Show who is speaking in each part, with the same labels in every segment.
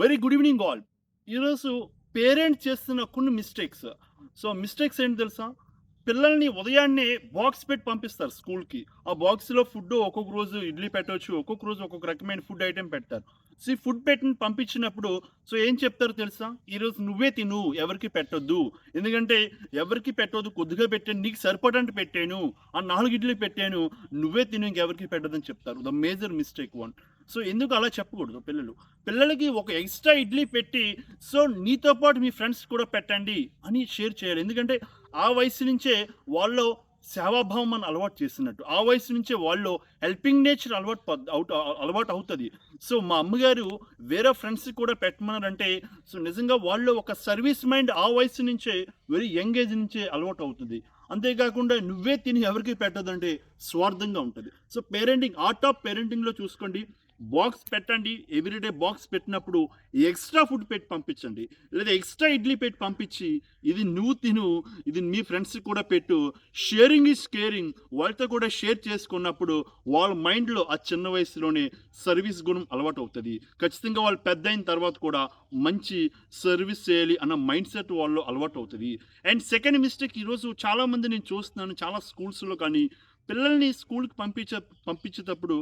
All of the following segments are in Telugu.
Speaker 1: వెరీ గుడ్ ఈవినింగ్ ఆల్ ఈరోజు పేరెంట్స్ చేస్తున్న కొన్ని మిస్టేక్స్ సో మిస్టేక్స్ ఏంటి తెలుసా? పిల్లల్ని ఉదయాన్నే బాక్స్ పెట్టి పంపిస్తారు స్కూల్కి ఆ బాక్స్లో ఫుడ్ ఒక్కొక్క రోజు ఇడ్లీ పెట్టవచ్చు ఒక్కొక్క రోజు ఒక్కొక్క రకమైన ఫుడ్ ఐటెం పెడతారు. సో ఈ ఫుడ్ పెట్టిన పంపించినప్పుడు సో ఏం చెప్తారు తెలుసా? ఈరోజు నువ్వే తిను ఎవరికి పెట్టొద్దు. ఎందుకంటే ఎవరికి పెట్టొద్దు కొద్దిగా పెట్టాను నీకు సరిపడంటే పెట్టాను ఆ నాలుగు ఇడ్లీ పెట్టాను నువ్వే తిను ఇంకెవరికి పెట్టదని చెప్తారు. The major mistake one so ఎందుకు అలా చెప్పకూడదు పిల్లలు? పిల్లలకి ఒక ఎక్స్ట్రా ఇడ్లీ పెట్టి సో నీతో పాటు మీ ఫ్రెండ్స్ కూడా పెట్టండి అని షేర్ చేయాలి. ఎందుకంటే ఆ వయసు నుంచే వాళ్ళు సేవాభావం అని అలవాటు చేసినట్టు ఆ వయసు నుంచే వాళ్ళు హెల్పింగ్ నేచర్ అలవాటు అవుట్ అలవాటు అవుతుంది. సో మా అమ్మగారు వేరే ఫ్రెండ్స్ కూడా పెట్టమన్నారంటే సో నిజంగా వాళ్ళు ఒక సర్వీస్ మైండ్ ఆ వయసు నుంచే వెరీ యంగ్ ఏజ్ నుంచే అలవాటు అవుతుంది. అంతేకాకుండా నువ్వే తిని ఎవరికి పెట్టదంటే స్వార్థంగా ఉంటుంది. సో పేరెంటింగ్ ఆర్ట్ ఆఫ్ పేరెంటింగ్లో చూసుకోండి. బాక్స్ పెట్టండి ఎవ్రీడే బాక్స్ పెట్టినప్పుడు ఎక్స్ట్రా ఫుడ్ పెట్టి పంపించండి. లేదా ఎక్స్ట్రా ఇడ్లీ పెట్టి పంపించి ఇది నువ్వు తిను ఇది మీ ఫ్రెండ్స్కి కూడా పెట్టు. Sharing is caring. వాళ్ళతో కూడా షేర్ చేసుకున్నప్పుడు వాళ్ళ మైండ్లో ఆ చిన్న వయసులోనే సర్వీస్ గుణం అలవాటు అవుతుంది. ఖచ్చితంగా వాళ్ళు పెద్ద అయిన తర్వాత కూడా మంచి సర్వీస్ చేయాలి అన్న మైండ్ సెట్ వాళ్ళు అలవాటు అవుతుంది. అండ్ సెకండ్ మిస్టేక్ ఈరోజు చాలామంది నేను చూస్తున్నాను చాలా స్కూల్స్లో కానీ పిల్లల్ని స్కూల్కి పంపించే పంపించేటప్పుడు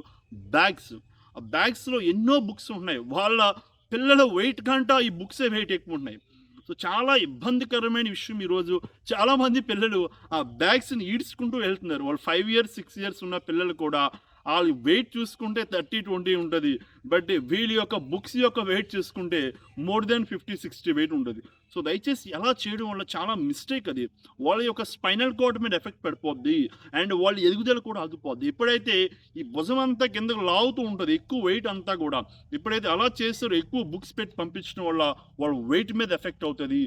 Speaker 1: బ్యాగ్స్. బ్యాగ్స్లో ఎన్నో బుక్స్ ఉన్నాయి వాళ్ళ పిల్లల వెయిట్ కంట ఈ బుక్సే వెయిట్ ఎక్కువ ఉన్నాయి సో చాలా ఇబ్బందికరమైన విషయం ఈరోజు. చాలామంది పిల్లలు ఆ బ్యాగ్స్ని ఈడ్చుకుంటూ వెళ్తున్నారు. వాళ్ళు ఫైవ్ ఇయర్స్ సిక్స్ ఇయర్స్ ఉన్న పిల్లలు కూడా. వాళ్ళ వెయిట్ చూసుకుంటే థర్టీ ట్వంటీ ఉంటుంది. బట్ వీళ్ళ యొక్క బుక్స్ యొక్క వెయిట్ చూసుకుంటే more than fifty sixty weight ఉంటుంది సో దయచేసి ఎలా చేయడం వల్ల చాలా మిస్టేక్ అది. వాళ్ళ యొక్క స్పైనల్ కార్డ్ మీద ఎఫెక్ట్ పడిపోద్ది అండ్ వాళ్ళ ఎదుగుదల కూడా ఆగిపోద్ది. ఎప్పుడైతే ఈ భుజం అంతా కిందకు లాగుతూ ఉంటుంది ఎక్కువ వెయిట్ అంతా కూడా. ఎప్పుడైతే అలా చేస్తారో ఎక్కువ బుక్స్ పెట్టి పంపించడం వల్ల వాళ్ళ వెయిట్ మీద ఎఫెక్ట్ అవుతుంది.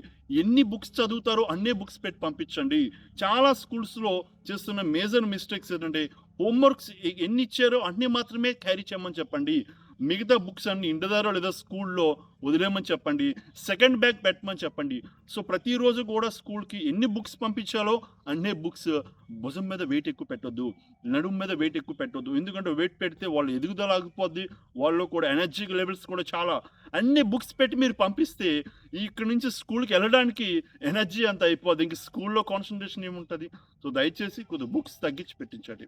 Speaker 1: ఎన్ని బుక్స్ చదువుతారో అన్నీ బుక్స్ పెట్టి పంపించండి. చాలా స్కూల్స్లో చేస్తున్న మేజర్ మిస్టేక్స్ ఏంటంటే హోంవర్క్స్ ఎన్ని ఇచ్చారో అన్నీ మాత్రమే క్యారీ చేయమని చెప్పండి. మిగతా బుక్స్ అన్ని ఇంటిదారో లేదా స్కూల్లో వదిలేమని చెప్పండి సెకండ్ బ్యాగ్ పెట్టమని చెప్పండి. సో ప్రతిరోజు కూడా స్కూల్కి ఎన్ని బుక్స్ పంపించాలో అన్ని బుక్స్ భుజం మీద వెయిట్ ఎక్కువ పెట్టొద్దు నడుము మీద వెయిట్ ఎక్కువ పెట్టొద్దు. ఎందుకంటే వెయిట్ పెడితే వాళ్ళు ఎదుగుదల ఆగిపోద్ది వాళ్ళు కూడా ఎనర్జీ లెవెల్స్ కూడా చాలా. అన్ని బుక్స్ పెట్టి మీరు పంపిస్తే ఇక్కడ నుంచి స్కూల్కి వెళ్ళడానికి ఎనర్జీ అంత అయిపోద్ది. ఇంక స్కూల్లో కాన్సన్ట్రేషన్ ఏముంటుంది? సో దయచేసి కొద్దిగా బుక్స్ తగ్గించి పెట్టించండి.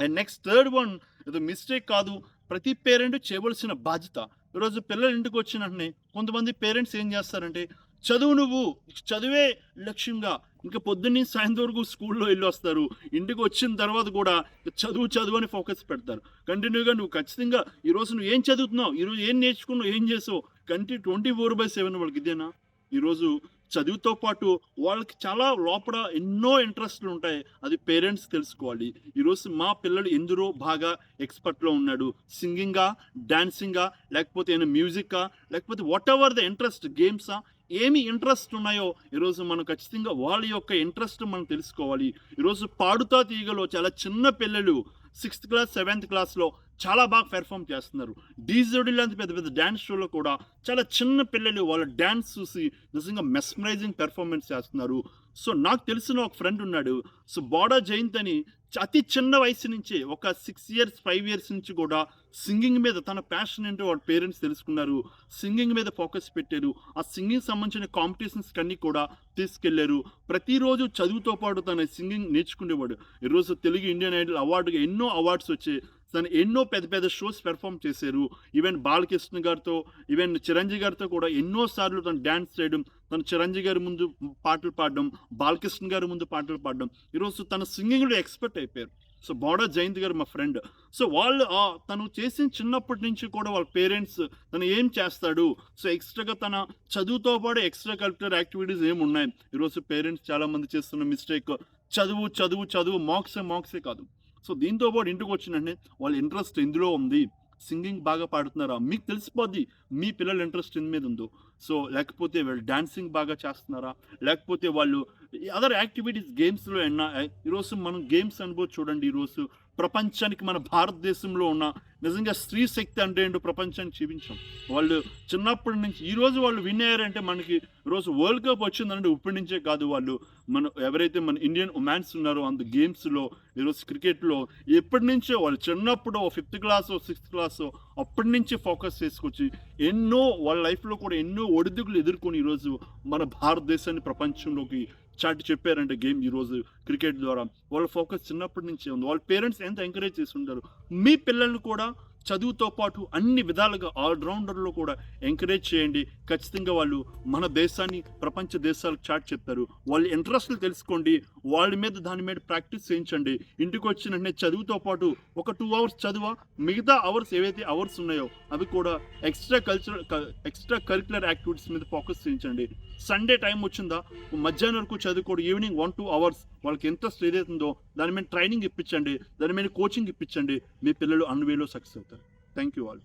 Speaker 1: అండ్ నెక్స్ట్ థర్డ్ వన్ ఇది మిస్టేక్ కాదు ప్రతి పేరెంట్ చేయవలసిన బాధ్యత. ఈరోజు పిల్లలు ఇంటికి వచ్చిన వెంటనే కొంతమంది పేరెంట్స్ ఏం చేస్తారంటే చదువు నువ్వు చదువే లక్ష్యంగా. ఇంకా పొద్దున్నే సాయంత్రం వరకు స్కూల్లో వెళ్ళి వస్తారు. ఇంటికి వచ్చిన తర్వాత కూడా చదువు చదువు అని ఫోకస్ పెడతారు. కంటిన్యూగా నువ్వు ఖచ్చితంగా ఈరోజు నువ్వు ఏం చదువుతున్నావు? ఈరోజు ఏం నేర్చుకున్నావు? ఏం చేసావు? కంటి ట్వంటీ ఫోర్ బై సెవెన్ వాళ్ళకి ఇదేనా? ఈరోజు చదువుతో పాటు వాళ్ళకి చాలా లోపల ఎన్నో ఇంట్రెస్ట్లు ఉంటాయి. అది పేరెంట్స్ తెలుసుకోవాలి. ఈరోజు మా పిల్లలు ఎందులో బాగా ఎక్స్పర్ట్లో ఉన్నాడు. సింగింగా డాన్సింగా లేకపోతే ఏమైనా మ్యూజిక్కా లేకపోతే వాట్ ఎవర్ ద ఇంట్రెస్ట్ గేమ్సా ఏమి ఇంట్రెస్ట్ ఉన్నాయో ఈరోజు మనం ఖచ్చితంగా వాళ్ళ యొక్క ఇంట్రెస్ట్ మనం తెలుసుకోవాలి. ఈరోజు పాడుతా తీగలో చాలా చిన్న పిల్లలు సిక్స్త్ క్లాస్ సెవెంత్ క్లాస్లో చాలా బాగా పెర్ఫామ్ చేస్తున్నారు. డీజోడి లాంటి పెద్ద పెద్ద డ్యాన్స్ షోలో కూడా చాలా చిన్న పిల్లలు వాళ్ళ డ్యాన్స్ చూసి నిజంగా మెస్మరైజింగ్ పెర్ఫార్మెన్స్ చేస్తున్నారు. సో నాకు తెలిసిన ఒక ఫ్రెండ్ ఉన్నాడు. సో బోడా జయంత్ అని అతి చిన్న వయసు నుంచే ఒక సిక్స్ ఇయర్స్ ఫైవ్ ఇయర్స్ నుంచి కూడా సింగింగ్ మీద తన ప్యాషన్ ఏంటో వాళ్ళ పేరెంట్స్ తెలుసుకున్నారు. సింగింగ్ మీద ఫోకస్ పెట్టారు. ఆ సింగింగ్ సంబంధించిన కాంపిటీషన్స్ కన్నీ కూడా తీసుకెళ్ళారు. ప్రతిరోజు చదువుతో పాటు తన సింగింగ్ నేర్చుకునేవాడు. ఈరోజు తెలుగు ఇండియన్ ఐడల్ అవార్డుగా ఎన్నో అవార్డ్స్ వచ్చాయి. తను ఎన్నో పెద్ద పెద్ద షోస్ పెర్ఫామ్ చేశారు. ఈవెన్ బాలకృష్ణ గారితో ఈవెన్ చిరంజీవి గారితో కూడా ఎన్నో సార్లు తను డ్యాన్స్ చేయడం తను చిరంజీవి గారి ముందు పాటలు పాడడం బాలకృష్ణ గారి ముందు పాటలు పాడడం. ఈరోజు తన సింగింగ్లో ఎక్స్పర్ట్ అయిపోయారు. సో బోడా జయంత్ గారు మా ఫ్రెండ్. సో వాళ్ళు తను చేసిన చిన్నప్పటి నుంచి కూడా వాళ్ళ పేరెంట్స్ తను ఏం చేస్తాడు? సో ఎక్స్ట్రాగా తన చదువుతో పాటు ఎక్స్ట్రా కల్చరల్ యాక్టివిటీస్ ఏమి ఉన్నాయి? ఈరోజు పేరెంట్స్ చాలా మంది చేస్తున్న మిస్టేక్. చదువు చదువు చదువు మార్క్సే మార్క్సే కాదు. సో దీంతో పాటు ఇంటికి వచ్చినంటే వాళ్ళ ఇంట్రెస్ట్ ఎందులో ఉంది. సింగింగ్ బాగా పాడుతున్నారా? మీకు తెలిసిపోద్ది. మీ పిల్లల ఇంట్రెస్ట్ ఎందు మీద ఉందో. సో లేకపోతే వాళ్ళు డాన్సింగ్ బాగా చేస్తున్నారా? లేకపోతే వాళ్ళు అదర్ యాక్టివిటీస్ గేమ్స్లో ఎన్న ఈరోజు మనం గేమ్స్ అనుభవం చూడండి ఈరోజు ప్రపంచానికి మన భారతదేశంలో ఉన్న నిజంగా స్త్రీ శక్తి అంటే ఏంటో ప్రపంచానికి చూపించాం. వాళ్ళు చిన్నప్పటి నుంచి ఈరోజు వాళ్ళు విన్ అయ్యారంటే మనకి రోజు వరల్డ్ కప్ వచ్చిందంటే ఇప్పటి నుంచే కాదు వాళ్ళు. మన ఎవరైతే మన ఇండియన్ ఉమెన్స్ ఉన్నారో అంత గేమ్స్లో ఈరోజు క్రికెట్లో ఎప్పటి నుంచో వాళ్ళు చిన్నప్పుడు ఫిఫ్త్ క్లాస్ సిక్స్త్ క్లాస్ అప్పటి నుంచి ఫోకస్ చేసుకొచ్చి ఎన్నో వాళ్ళ లైఫ్లో కూడా ఎన్నో ఒడిదుగులు ఎదుర్కొని ఈరోజు మన భారతదేశాన్ని ప్రపంచంలోకి చాటి చెప్పారంటే గేమ్ ఈరోజు క్రికెట్ ద్వారా. వాళ్ళ ఫోకస్ చిన్నప్పటి నుంచే ఉంది. వాళ్ళ పేరెంట్స్ ఎంత ఎంకరేజ్ చేసి ఉంటారు. మీ పిల్లల్ని కూడా చదువుతో పాటు అన్ని విధాలుగా ఆల్రౌండర్లో కూడా ఎంకరేజ్ చేయండి. ఖచ్చితంగా వాళ్ళు మన దేశాన్ని ప్రపంచ దేశాలకు చాట్ చెప్తారు. వాళ్ళ ఇంట్రెస్ట్లు తెలుసుకోండి. వాళ్ళ మీద దాని మీద ప్రాక్టీస్ చేయించండి. ఇంటికి వచ్చిన వెంటనే చదువుతో పాటు ఒక టూ అవర్స్ చదువా? మిగతా అవర్స్ ఏవైతే అవర్స్ ఉన్నాయో అవి కూడా extra cultural extra curricular activities మీద ఫోకస్ చేయించండి. సండే టైం వచ్చిందా? మధ్యాహ్నం వరకు చదువుకోడు. ఈవినింగ్ వన్ టూ అవర్స్ వాళ్ళకి ఇంట్రెస్ట్ ఏదైతుందో దాని మీద ట్రైనింగ్ ఇప్పించండి దాని మీద కోచింగ్ ఇప్పించండి. మీ పిల్లలు అన్వేలో సక్సెస్ అవుతారు. Thank you all